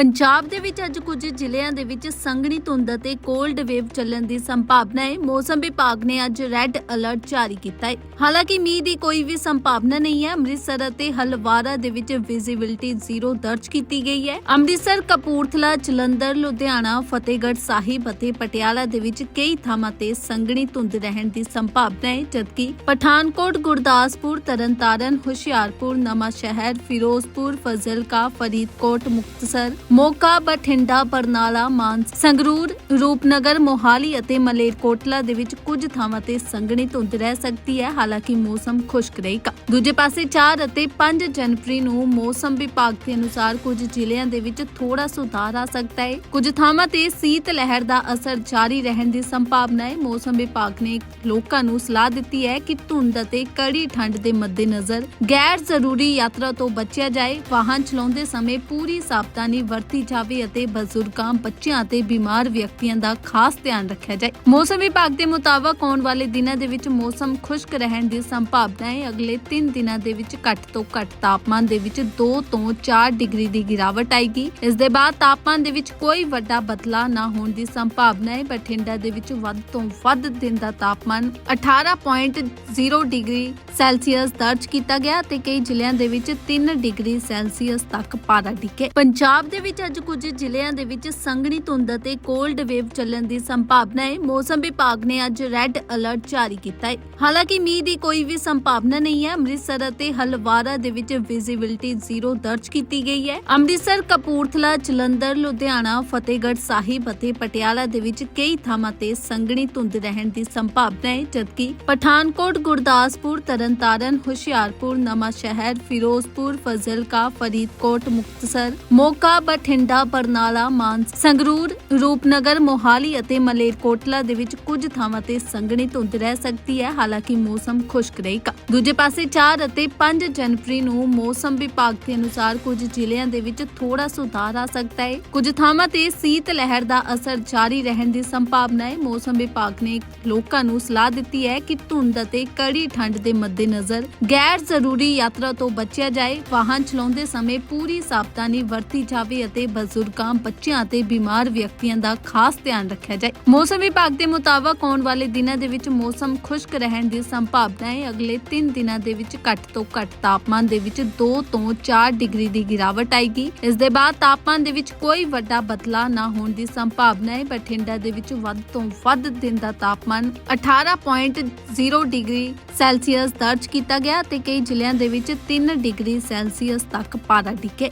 ਪੰਜਾਬ ਦੇ ਵਿੱਚ ਅੱਜ ਕੁਝ ਜ਼ਿਲ੍ਹਿਆਂ ਦੇ ਵਿੱਚ ਸੰਘਣੀ ਧੁੰਦ ਅਤੇ ਕੋਲਡ ਵੇਵ ਚੱਲਣ ਦੀ ਸੰਭਾਵਨਾ ਹੈ। ਮੌਸਮ ਵਿਭਾਗ ਨੇ ਅੱਜ ਰੈੱਡ ਅਲਰਟ ਜਾਰੀ ਕੀਤਾ ਹੈ। ਹਾਲਾਂਕਿ ਮੀਂਹ ਦੀ ਕੋਈ ਵੀ ਸੰਭਾਵਨਾ ਨਹੀਂ ਹੈ। ਅੰਮ੍ਰਿਤਸਰ ਅਤੇ ਹਲਵਾਰਾ ਦੇ ਵਿੱਚ ਵਿਜ਼ਿਬਿਲਟੀ ਜ਼ੀਰੋ ਦਰਜ ਕੀਤੀ ਗਈ ਹੈ। ਅੰਮ੍ਰਿਤਸਰ, ਕਪੂਰਥਲਾ, ਜਲੰਧਰ, ਲੁਧਿਆਣਾ, ਫਤਿਹਗੜ੍ਹ ਸਾਹਿਬ ਅਤੇ ਪਟਿਆਲਾ ਦੇ ਵਿੱਚ ਕਈ ਥਾਵਾਂ ਤੇ ਸੰਘਣੀ ਧੁੰਦ ਰਹਿਣ ਦੀ ਸੰਭਾਵਨਾ ਹੈ, ਜਦਕਿ ਪਠਾਨਕੋਟ, ਗੁਰਦਾਸਪੁਰ, ਤਰਨਤਾਰਨ, ਹੁਸ਼ਿਆਰਪੁਰ ਨਵਾਂ ਸ਼ਹਿਰ ਫਿਰੋਜ਼ਪੁਰ, ਫਜ਼ਿਲਕਾ, ਫਰੀਦਕੋਟ, ਮੁਕਤਸਰ ਮੋਗਾ ਬਠਿੰਡਾ, ਬਰਨਾਲਾ, ਮਾਨਸਾ, ਸੰਗਰੂਰ, ਰੂਪਨਗਰ, ਮੋਹਾਲੀ ਅਤੇ ਮਲੇਰਕੋਟਲਾ ਦੇ ਵਿੱਚ ਕੁਝ ਥਾਵਾਂ ਤੇ ਸੰਘਣੀ ਧੁੰਦ ਰਹਿ ਸਕਦੀ ਹੈ। ਹਾਲਾਂਕਿ ਮੌਸਮ ਖੁਸ਼ਕ ਰਹੇਗਾ। ਦੂਜੇ ਪਾਸੇ 4 ਅਤੇ 5 ਜਨਵਰੀ ਨੂੰ ਮੌਸਮ ਵਿਭਾਗ ਦੇ ਅਨੁਸਾਰ ਕੁਝ ਜ਼ਿਲ੍ਹਿਆਂ ਦੇ ਵਿੱਚ ਥੋੜਾ ਸੁਧਾਰ ਆ ਸਕਦਾ ਹੈ। ਕੁਝ ਥਾਵਾਂ ਤੇ ਸੀਤ ਲਹਿਰ ਦਾ ਅਸਰ ਜਾਰੀ ਰਹਿਣ ਦੀ ਸੰਭਾਵਨਾ ਹੈ। ਮੌਸਮ ਵਿਭਾਗ ਨੇ ਲੋਕਾਂ ਨੂੰ ਸਲਾਹ ਦਿੱਤੀ ਹੈ ਕਿ ਧੁੰਦ ਅਤੇ ਕੜੀ ਠੰਡ ਦੇ ਮੱਦੇਨਜ਼ਰ ਗੈਰ ਜ਼ਰੂਰੀ ਯਾਤਰਾ ਤੋਂ ਬਚਿਆ ਜਾਏ। ਵਾਹਨ ਚਲਾਉਂਦੇ ਸਮੇਂ ਪੂਰੀ ਸਾਵਧਾਨੀ ਵਰਤੀ ਜਾਵੇ ਅਤੇ ਬਜ਼ੁਰਗਾਂ, ਬੱਚਿਆਂ ਅਤੇ ਬਿਮਾਰ ਵਿਅਕਤੀਆਂ ਦਾ ਖਾਸ ਧਿਆਨ ਰੱਖਿਆ ਜਾਏ। ਮੌਸਮ ਵਿਭਾਗ ਦੇ ਮੁਤਾਬਕ ਆਉਣ ਵਾਲੇ ਦਿਨਾਂ ਦੇ ਵਿੱਚ ਮੌਸਮ ਖੁਸ਼ਕ ਰਹਿਣ ਦੀ ਸੰਭਾਵਨਾ ਹੈ। ਅਗਲੇ 3 ਦਿਨਾਂ ਦੇ ਵਿੱਚ ਘੱਟ ਤੋਂ ਘੱਟ ਤਾਪਮਾਨ ਦੇ ਵਿੱਚ 2 ਤੋਂ 4 ਡਿਗਰੀ ਦੀ ਗਿਰਾਵਟ ਆਏਗੀ। ਇਸ ਦੇ ਬਾਅਦ ਤਾਪਮਾਨ ਦੇ ਵਿੱਚ ਕੋਈ ਵੱਡਾ ਬਦਲਾਅ ਨਾ ਹੋਣ ਦੀ ਸੰਭਾਵਨਾ ਹੈ। ਬਠਿੰਡਾ ਦੇ ਵਿੱਚ ਵੱਧ ਤੋਂ ਵੱਧ ਦਿਨ ਦਾ ਤਾਪਮਾਨ 18.0 ਡਿਗਰੀ ਸੈਲਸੀਅਸ ਦਰਜ ਕੀਤਾ ਗਿਆ ਤੇ ਕਈ ਜ਼ਿਲ੍ਹਿਆਂ ਦੇ ਵਿੱਚ 3 ਡਿਗਰੀ ਸੈਲਸੀਅਸ ਤੱਕ ਪਾਰਾ ਡਿੱਗੇ ਪੰਜਾਬ ਦੇ ਵਿੱਚ ਅੱਜ ਕੁਝ ਜ਼ਿਲ੍ਹਿਆਂ ਦੇ ਵਿੱਚ ਸੰਘਣੀ ਧੁੰਦ ਅਤੇ ਕੋਲਡ ਵੇਵ ਚੱਲਣ ਦੀ ਸੰਭਾਵਨਾ ਹੈ। ਮੌਸਮ ਵਿਭਾਗ ਨੇ ਅੱਜ ਰੈੱਡ ਅਲਰਟ ਜਾਰੀ ਕੀਤਾ ਹੈ। ਹਾਲਾਂਕਿ ਮੀਂਹ ਦੀ ਕੋਈ ਵੀ ਸੰਭਾਵਨਾ ਨਹੀਂ ਹੈ। ਅੰਮ੍ਰਿਤਸਰ ਅਤੇ ਹਲਵਾਰਾ ਦੇ ਵਿੱਚ ਵਿਜ਼ਿਬਿਲਟੀ ਜ਼ੀਰੋ ਦਰਜ ਕੀਤੀ ਗਈ ਹੈ। ਅੰਮ੍ਰਿਤਸਰ, ਕਪੂਰਥਲਾ, ਜਲੰਧਰ, ਲੁਧਿਆਣਾ, ਫਤਿਹਗੜ੍ਹ ਸਾਹਿਬ ਅਤੇ ਪਟਿਆਲਾ ਦੇ ਵਿੱਚ ਕਈ ਥਾਵਾਂ ਤੇ ਸੰਘਣੀ ਧੁੰਦ ਰਹਿਣ ਦੀ ਸੰਭਾਵਨਾ ਹੈ, ਜਦਕਿ ਪਠਾਨਕੋਟ, ਗੁਰਦਾਸਪੁਰ, ਤਰਨਤਾਰਨ, ਹੁਸ਼ਿਆਰਪੁਰ ਨਵਾਂ ਸ਼ਹਿਰ ਫਿਰੋਜ਼ਪੁਰ, ਫਜ਼ਿਲਕਾ, ਫਰੀਦਕੋਟ, ਮੁਕਤਸਰ, ਮੋਗਾ ਬਠਿੰਡਾ, ਬਰਨਾਲਾ, ਮਾਨਸਾ, ਸੰਗਰੂਰ, ਰੂਪਨਗਰ, ਮੋਹਾਲੀ ਅਤੇ ਮਲੇਰਕੋਟਲਾ ਦੇ ਵਿੱਚ ਕੁਝ ਥਾਵਾਂ ਤੇ ਸੰਘਣੀ ਧੁੰਦ ਰਹਿ ਸਕਦੀ ਹੈ, ਹਾਲਾਂਕਿ ਮੌਸਮ ਖੁਸ਼ਕ ਰਹੇਗਾ। ਦੂਜੇ ਪਾਸੇ 4 ਅਤੇ 5 ਜਨਵਰੀ ਨੂੰ ਮੌਸਮ ਵਿਭਾਗ ਦੇ ਅਨੁਸਾਰ ਕੁਝ ਜ਼ਿਲ੍ਹਿਆਂ ਦੇ ਵਿੱਚ ਥੋੜਾ ਸੁਧਾਰ ਆ ਸਕਦਾ ਹੈ। ਕੁਝ ਥਾਵਾਂ ਤੇ ਸੀਤ ਲਹਿਰ ਦਾ ਅਸਰ ਜਾਰੀ ਰਹਿਣ ਦੀ ਸੰਭਾਵਨਾ ਹੈ। ਮੌਸਮ ਵਿਭਾਗ ਨੇ ਲੋਕਾਂ ਨੂੰ ਸਲਾਹ ਦਿੱਤੀ ਹੈ ਕਿ ਧੁੰਦ ਅਤੇ ਕੜੀ ਠੰਡ ਦੇ ਮੱਦੇਨਜ਼ਰ ਗੈਰ ਜ਼ਰੂਰੀ ਯਾਤਰਾ ਤੋਂ ਬਚਿਆ ਜਾਏ। ਵਾਹਨ ਚਲਾਉਂਦੇ ਸਮੇਂ ਪੂਰੀ ਸਾਵਧਾਨੀ ਵਰਤੀ ਜਾਵੇ ਅਤੇ ਬਜ਼ੁਰਗਾਂ, ਬੱਚਿਆਂ ਅਤੇ ਬਿਮਾਰ ਵਿਅਕਤੀਆਂ ਦਾ ਖਾਸ ਧਿਆਨ ਰੱਖਿਆ ਜਾਏ। ਮੌਸਮ ਵਿਭਾਗ ਦੇ ਮੁਤਾਬਕ ਆਉਣ ਵਾਲੇ ਦਿਨਾਂ ਦੇ ਵਿੱਚ ਮੌਸਮ ਖੁਸ਼ਕ ਰਹਿਣ ਦੀ ਸੰਭਾਵਨਾ ਹੈ। ਅਗਲੇ 3 ਦਿਨਾਂ ਦੇ ਵਿੱਚ ਘੱਟ ਤੋਂ ਘੱਟ ਤਾਪਮਾਨ ਦੇ ਵਿੱਚ 2 ਤੋਂ 4 ਡਿਗਰੀ ਦੀ ਗਿਰਾਵਟ ਆਏਗੀ। ਇਸ ਦੇ ਬਾਅਦ ਤਾਪਮਾਨ ਦੇ ਵਿੱਚ ਕੋਈ ਵੱਡਾ ਬਦਲਾਅ ਨਾ ਹੋਣ ਦੀ ਸੰਭਾਵਨਾ ਹੈ। ਬਠਿੰਡਾ ਦੇ ਵਿੱਚ ਵੱਧ ਤੋਂ ਵੱਧ ਦਿਨ ਦਾ ਤਾਪਮਾਨ 18.0 ਡਿਗਰੀ ਸੈਲਸੀਅਸ ਦਰਜ ਕੀਤਾ ਗਿਆ ਤੇ ਕਈ ਜ਼ਿਲ੍ਹਿਆਂ ਦੇ ਵਿੱਚ 3 ਡਿਗਰੀ ਸੈਲਸੀਅਸ ਤੱਕ ਪਾਰਾ ਡਿੱਗੇ